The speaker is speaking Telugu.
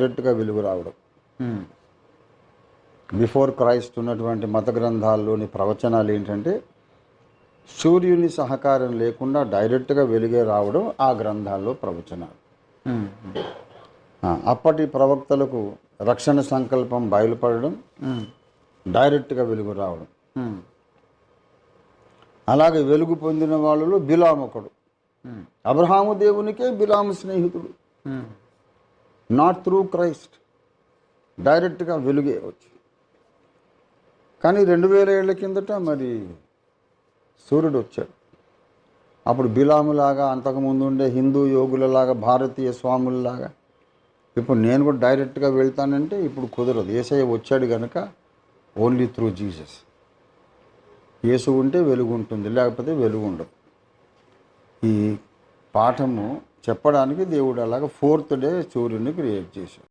డైరెక్ట్గా వెలుగు రావడం. బిఫోర్ క్రైస్ట్ ఉన్నటువంటి మత గ్రంథాల్లోని ప్రవచనాలు ఏంటంటే సూర్యుని సహకారం లేకుండా డైరెక్ట్గా వెలుగే రావడం ఆ గ్రంథాల్లో ప్రవచనాలు. అప్పటి ప్రవక్తలకు రక్షణ సంకల్పం బయలుపడడం డైరెక్ట్గా వెలుగు రావడం. అలాగే వెలుగు పొందిన వాళ్ళలో బిలామొకడు అబ్రహాము దేవునికే బిలాము స్నేహితుడు. నాట్ త్రూ క్రైస్ట్ డైరెక్ట్గా వెలుగే వచ్చి. కానీ రెండు వేల ఏళ్ళ కిందట మరి సూర్యుడు వచ్చాడు. అప్పుడు బిలాములాగా అంతకుముందు ఉండే హిందూ యోగులలాగా భారతీయ స్వాములలాగా ఇప్పుడు నేను కూడా డైరెక్ట్గా వెళ్తానంటే ఇప్పుడు కుదరదు. ఏసయ్య వచ్చాడు కనుక ఓన్లీ త్రూ జీసస్ యేసు ఉంటే వెలుగు ఉంటుంది లేకపోతే వెలుగు ఉండదు ఈ పాఠము చెప్పడానికి దేవుడు అలాగ ఫోర్త్ డే సూర్యుని క్రియేట్ చేశాడు.